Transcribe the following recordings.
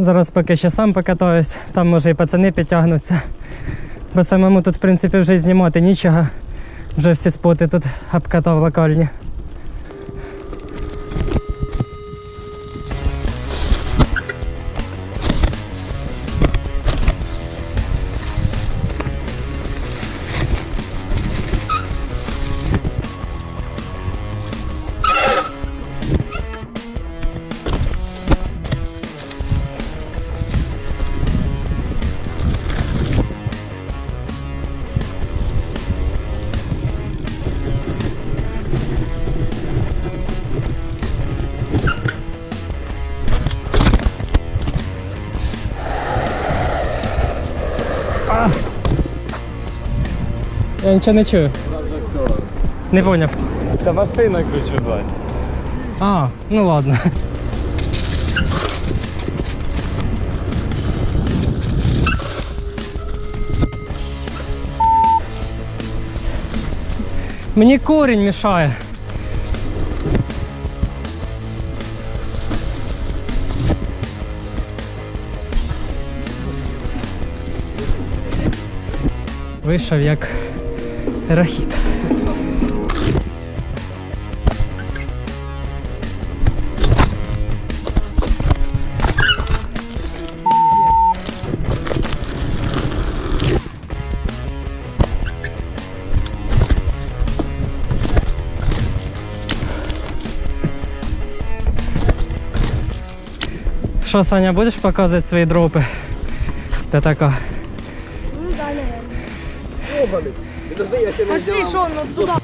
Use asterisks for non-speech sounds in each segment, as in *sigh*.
Зараз поки ще сам покатаюсь, там може і пацани підтягнуться. Бо самому тут, в принципі, вже знімати нічого. Вже всі споти тут обкатав локальні. Я нічого не чую. вже все. Не поняв. Та машина кричу ззаді. А, ну ладно. Мені корінь мішає. Вийшов як рахіт. Що, Саня, будеш показувати свої дропи з п'ятака? Ну да, наверное. Підожди, я ще не Пошли, шо, ну туда.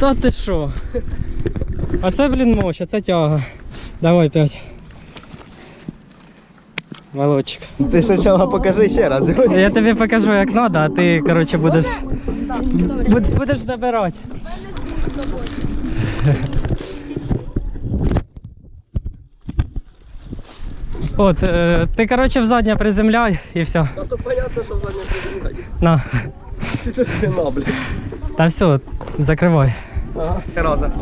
Та ти що? А це, блін, мощ, а це тяга. Давай п'ять. Молодчик. Ти спочатку покажи ще раз. Я тобі покажу, як треба, а ти, коротше, будеш, будеш добирати. От, е, ти, коротше, в заднє приземляй і все. Та то понятно, що задня підрізати. На. Ти ж спина, блядь. Та все, закривай. Ага. Раза.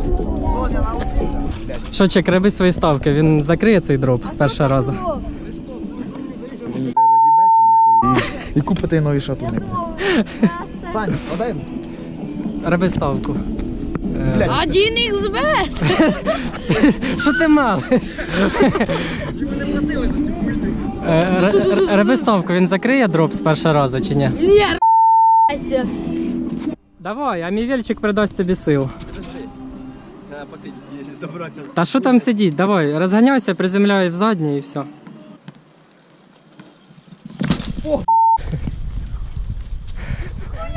Що, чек, роби свої ставки, він закриє цей дроп з першого разу. розібеться нахуй і, і купити нові шатуни. Сань, один. Роби ставку. Один xbet. Що ти малиш? Е, р- р- Роби ставку, він закриє дроп з першого разу чи ні? Не, р***айте. Давай, а мій вельчик придасть тобі сил. Та що там сидіть? Давай, розганяйся, приземляй в заднє і все.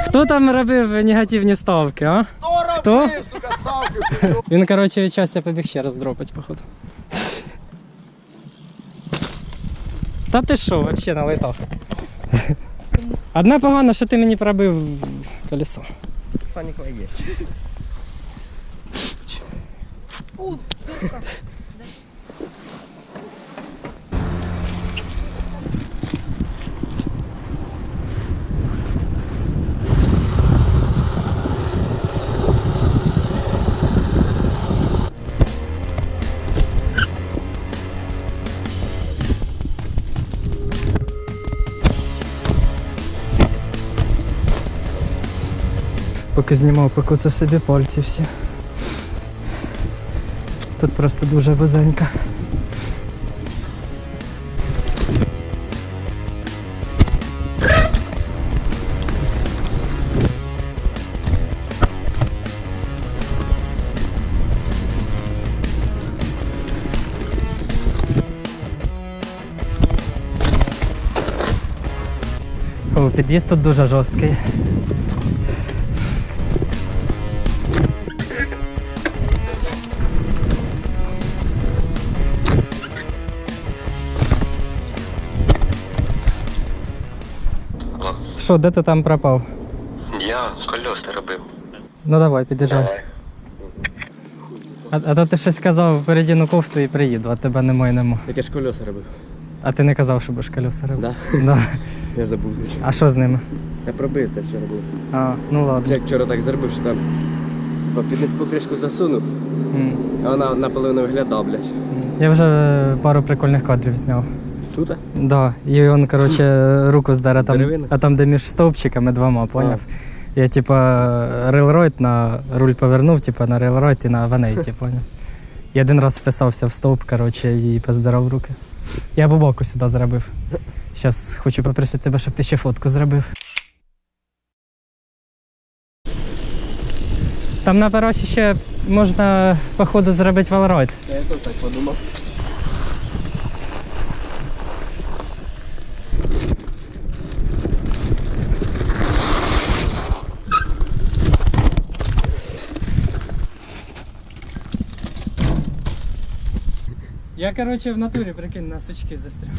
Хто там робив негативні ставки, а? Хто? сука, ставки. Він, коротше, від побіг ще раз дропать, походу. Та ти що, взагалі налетав. Одне погано, що ти мені пробив колесо. Санікла є. Поки знімав, покуцав собі пальці всі. Тут просто дуже вузенько. О, під'їзд тут дуже жорсткий. Що, де ти там пропав? Я колеса робив. Ну давай, під'їжджай. А, а то ти щось казав передіну кофту і приїду, а тебе немає нема. Таке ж колеса робив. А ти не казав, що будеш колеса робити? Да? Да. *laughs* Я забув. А що з ними? Я пробив, так вчора був. А, ну ладно. Як вчора так зробив, що там Типа під низ покришку засунув, М. а вона наполовину виглядає, блядь. Я вже пару прикольних кадрів зняв. Тут? Да, і він, коротше, *laughs* руку здере там, Деревина? а там, де між стовпчиками двома, поняв? Я, типа, рейлройд на руль повернув, типа на рейлройд і на ванейті, *laughs* поняв? І один раз вписався в стовп, коротше, і поздирав руки. Я бобоку сюди зробив. Зараз хочу попросити тебе, щоб ти ще фотку зробив. Там на перосі ще можна, походу, зробити валройд. Я теж так подумав. Я, короче, в натурі, прикинь, на сучки застряг.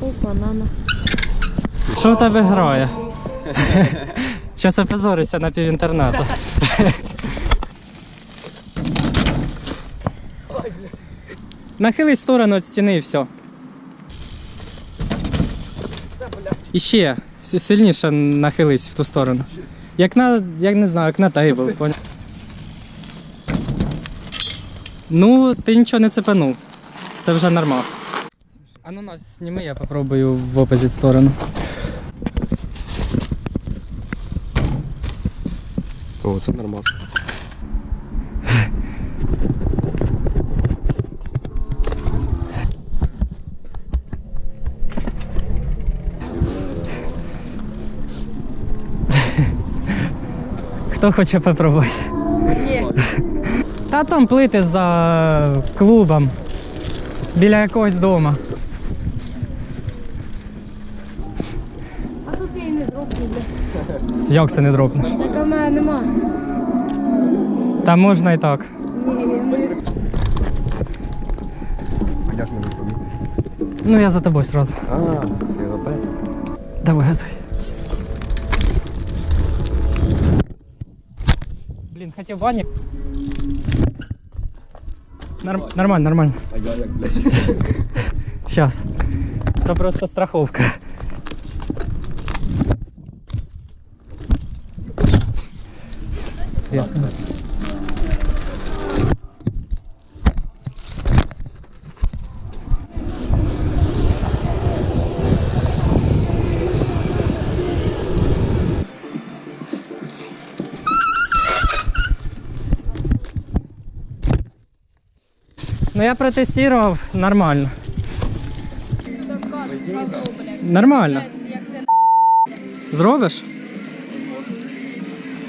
Опа, нана. Що в тебе грає? Щас опозорися на півінтернату. Нахились в сторону від стіни і все. І ще сильніше нахились в ту сторону. Як на, як не знаю, як на тейбл, поняв? Ну, ти нічого не цепанув. Це вже нормас. А ну нас зніми, я попробую в опозит сторону. О, це нормально. Хто хоче попробувати? Ні. Та там плити за клубом. Біля якогось дома. А тут я і не зроблю. Як це не дропнеш? Так у мене нема. Та можна і так. Ні, не А як мені помістити? Ну я за тобою сразу. А, ти опять? Давай газуй. Блін, хотів бані. Норм... Нормально, нормально. А я як, блядь. Сейчас. Це просто страховка. Ясно. Ну я протестував нормально. Нормально. Зробиш?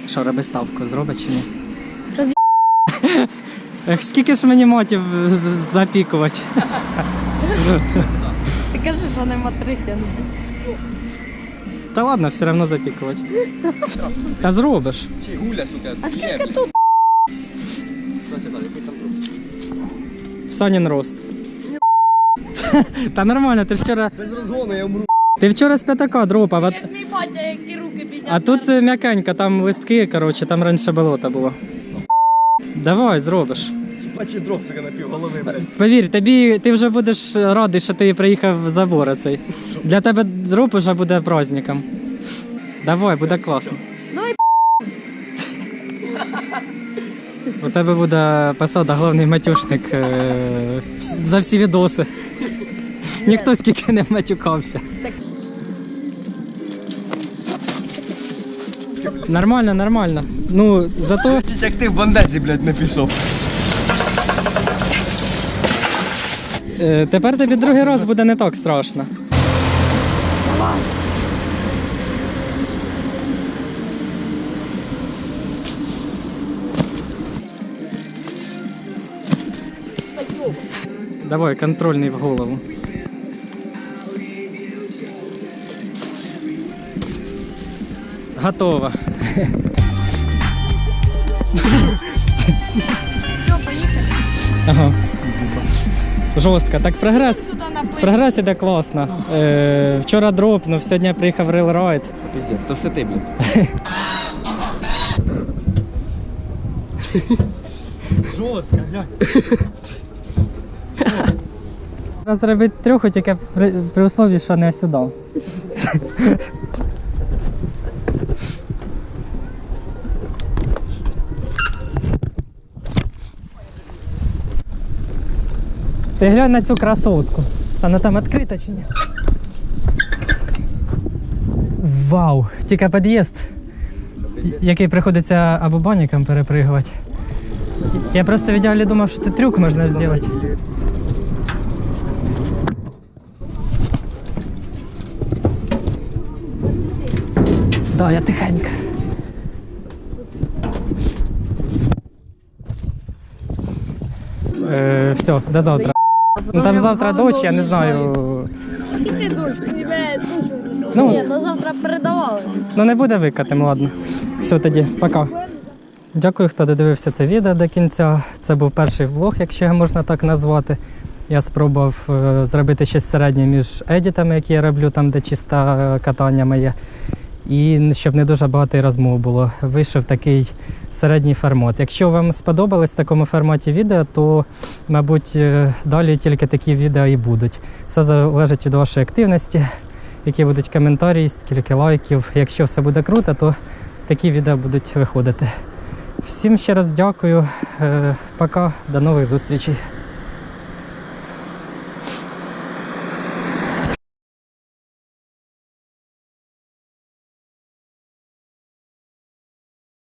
Що, роби ставку, зробиш чи ні? Ех, скільки ж мені мотів запікувати? Ти кажеш, що нема трисян. Та ладно, все одно запікувати. Та зробиш. А скільки тут? Санін рост. Та нормально, ти ж вчора. Без розгону я умру. Ти вчора з п'ятака дропав, а, Як мій батя, як руки підняв. а тут е, м'якенько, там листки, коротше, там раніше болото було. Давай, зробиш. Бачи дров, сука, на пів голови, блядь. Повір, тобі ти вже будеш радий, що ти приїхав в забор цей. Для тебе дроп уже буде праздником. Давай, буде класно. У тебе буде посада головний матюшник е, за всі відоси. Ніхто скільки не матюкався. Нормально, нормально. Ну, зато Чуть як ти в бандезі, блядь, не пішов. е, тепер тобі другий раз буде не так страшно. Давай, контрольний в голову. Готово. все, поїхали. Ага. Жорстко. Так прогрес. Прогрес іде класно. Е, вчора дропнув, сьогодні приїхав рейлрайд. Пиздец, то все ти, блядь. *laughs* Жорстко, глянь. Треба зробити трьоху, тільки при, при услові, що не сюди. Ти глянь на цю красотку. Вона там відкрита чи ні? Вау! Тільки під'їзд, який приходиться або банікам перепригувати. Я просто в ідеалі думав, що тут трюк можна зробити. Да, я тихенько. Е, все, до завтра. Ну там завтра дощ, я не знаю. Ну, Ні, на завтра передавали. Ну не буде викатим, ладно. Все тоді, пока. Дякую, хто додивився це відео до кінця. Це був перший влог, якщо його можна так назвати. Я спробував е, зробити щось середнє між едітами, які я роблю, там, де чисто е, катання моє. І щоб не дуже багато розмов було. Вийшов такий середній формат. Якщо вам сподобалось в такому форматі відео, то, мабуть, е, далі тільки такі відео і будуть. Все залежить від вашої активності які будуть коментарі, скільки лайків. Якщо все буде круто, то такі відео будуть виходити. Всім ще раз дякую. Е, Пока, до нових зустрічей.